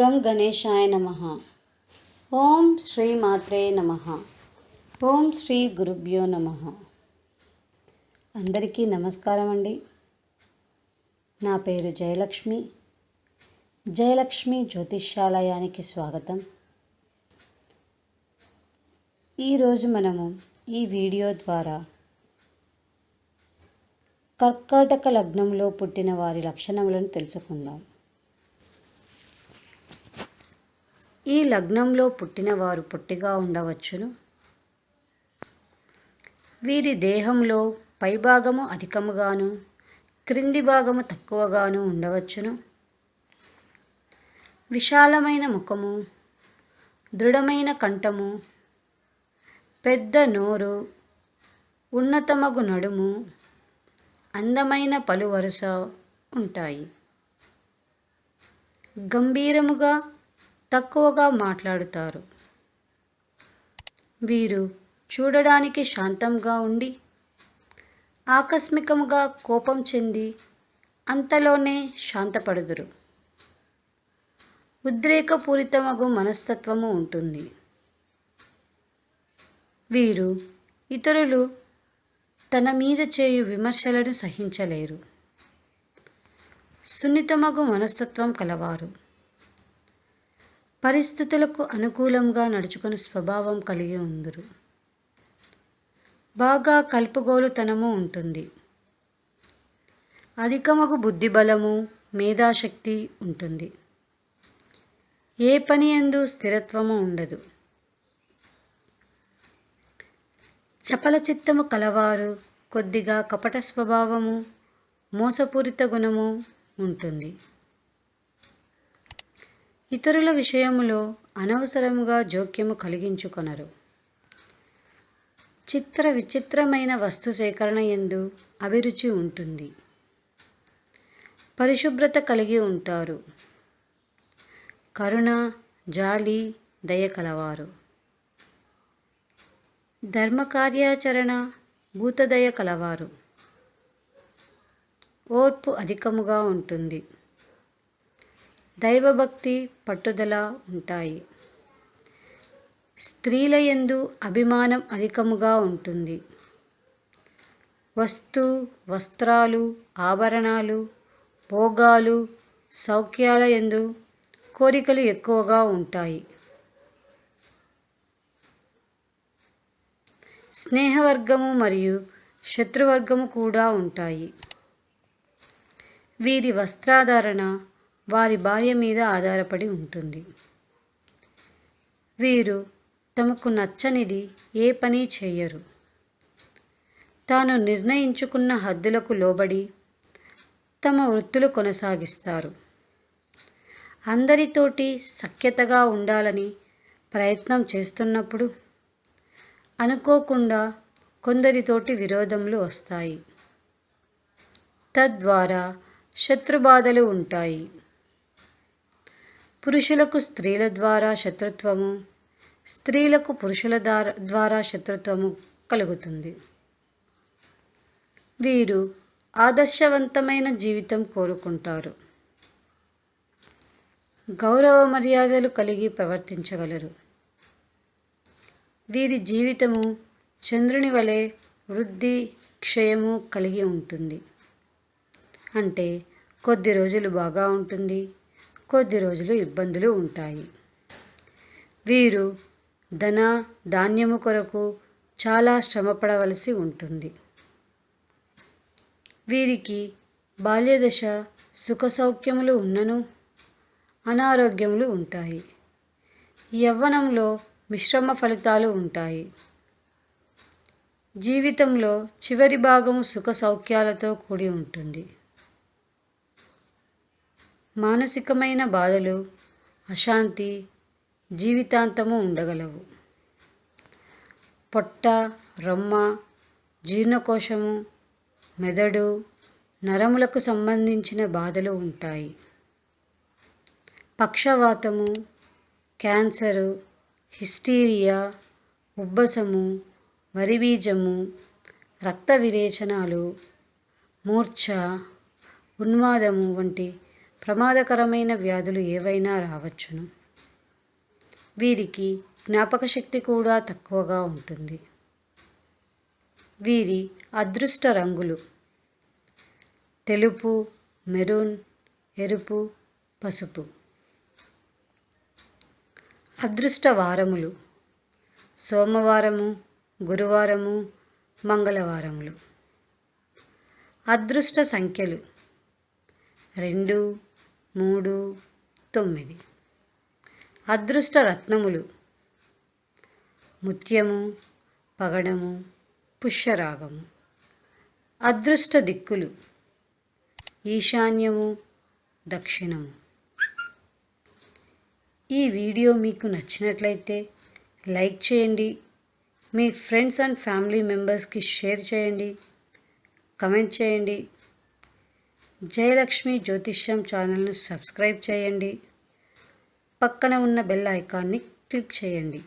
గం గణేశాయ నమ. ఓం శ్రీ మాత్రే నమ. ఓం శ్రీ గురుభ్యో నమ. అందరికీ నమస్కారం అండి. నా పేరు జయలక్ష్మి. జయలక్ష్మి జ్యోతిష్యాలయానికి స్వాగతం. ఈరోజు మనము ఈ వీడియో ద్వారా కర్కాటక లగ్నంలో పుట్టిన వారి లక్షణములను తెలుసుకుందాం. ఈ లగ్నంలో పుట్టినవారు పొట్టిగా ఉండవచ్చును. వీరి దేహంలో పైభాగము అధికముగాను క్రింది భాగము తక్కువగాను ఉండవచ్చును. విశాలమైన ముఖము దృఢమైన కంఠము పెద్ద నోరు ఉన్నతమగు నడుము అందమైన పలు వరుస ఉంటాయి. గంభీరముగా తక్కువగా మాట్లాడుతారు. వీరు చూడడానికి శాంతంగా ఉండి ఆకస్మికముగా కోపం చెంది అంతలోనే శాంతపడుదురు. ఉద్రేకపూరితమగు మనస్తత్వము ఉంటుంది. వీరు ఇతరులు తన మీద చేయు విమర్శలను సహించలేరు. సున్నితమగు మనస్తత్వం కలవారు. పరిస్థితులకు అనుకూలంగా నడుచుకుని స్వభావం కలిగి ఉందరు. బాగా కలుపుగోలుతనము ఉంటుంది. అధికమగు బుద్ధిబలము మేధాశక్తి ఉంటుంది. ఏ పని ఎందు స్థిరత్వము ఉండదు. చపల చిత్తము కలవారు కొద్దిగా కపట స్వభావము మోసపూరిత గుణము ఉంటుంది. ఇతరుల విషయములో అనవసరముగా జోక్యము కలిగించుకొనరు. చిత్ర విచిత్రమైన వస్తు సేకరణ ఎందు అభిరుచి ఉంటుంది. పరిశుభ్రత కలిగి ఉంటారు. కరుణ జాలి దయ కలవారు. ధర్మకార్యాచరణ భూతదయ కలవారు. ఓర్పు అధికముగా ఉంటుంది. దైవభక్తి పట్టుదల ఉంటాయి. స్త్రీల ఎందు అభిమానం అధికముగా ఉంటుంది. వస్తు వస్త్రాలు ఆభరణాలు భోగాలు సౌఖ్యాల ఎందు కోరికలు ఎక్కువగా ఉంటాయి. స్నేహవర్గము మరియు శత్రువర్గము కూడా ఉంటాయి. వీరి వస్త్రాధారణ వారి భార్య మీద ఆధారపడి ఉంటుంది. వీరు తమకు నచ్చనిది ఏ పని చేయరు తాను నిర్ణయించుకున్న హద్దులకు లోబడి తమ వృత్తులు కొనసాగిస్తారు. అందరితోటి సఖ్యతగా ఉండాలని ప్రయత్నం చేస్తున్నప్పుడు అనుకోకుండా కొందరితోటి విరోధములు వస్తాయి. తద్వారా శత్రుబాధలు ఉంటాయి. పురుషులకు స్త్రీల ద్వారా శత్రుత్వము స్త్రీలకు పురుషుల ద్వారా శత్రుత్వము కలుగుతుంది. వీరు ఆదర్శవంతమైన జీవితం కోరుకుంటారు. గౌరవ మర్యాదలు కలిగి ప్రవర్తించగలరు. వీరి జీవితము చంద్రుని వలె వృద్ధి క్షయము కలిగి ఉంటుంది. అంటే కొద్ది రోజులు బాగా ఉంటుంది. కొద్ది రోజులు ఇబ్బందులు ఉంటాయి. వీరు ధన ధాన్యము కొరకు చాలా శ్రమపడవలసి ఉంటుంది. వీరికి బాల్యదశ సుఖ సౌఖ్యములు ఉన్నను అనారోగ్యములు ఉంటాయి. యవ్వనంలో మిశ్రమ ఫలితాలు ఉంటాయి. జీవితంలో చివరి భాగము సుఖ సౌఖ్యాలతో కూడి ఉంటుంది. మానసికమైన బాధలు అశాంతి జీవితాంతము ఉండగలవు. పొట్ట రొమ్మ జీర్ణకోశము మెదడు నరములకు సంబంధించిన బాధలు ఉంటాయి. పక్షవాతము క్యాన్సరు హిస్టీరియా ఉబ్బసము వరిబీజము రక్త విరేచనాలు మూర్ఛ ఉన్మాదము వంటి ప్రమాదకరమైన వ్యాధులు ఏవైనా రావచ్చును. వీరికి జ్ఞాపక శక్తి కూడా తక్కువగా ఉంటుంది. వీరి అదృష్ట రంగులు తెలుపు మెరూన్ ఎరుపు పసుపు. అదృష్ట వారములు సోమవారము గురువారము మంగళవారములు. అదృష్ట సంఖ్యలు రెండు మూడు తొమ్మిది. అదృష్ట రత్నములు. ముత్యము పగడము పుష్యరాగము. అదృష్ట దిక్కులు. ఈశాన్యము దక్షిణము. ఈ వీడియో మీకు నచ్చినట్లయితే లైక్ చేయండి. మీ ఫ్రెండ్స్ అండ్ ఫ్యామిలీ మెంబర్స్కి షేర్ చేయండి. కమెంట్ చేయండి. జయలక్ష్మి జ్యోతిష్యం ఛానల్ను సబ్స్క్రైబ్ చేయండి. పక్కన ఉన్న బెల్ ఐకాన్ని క్లిక్ చేయండి.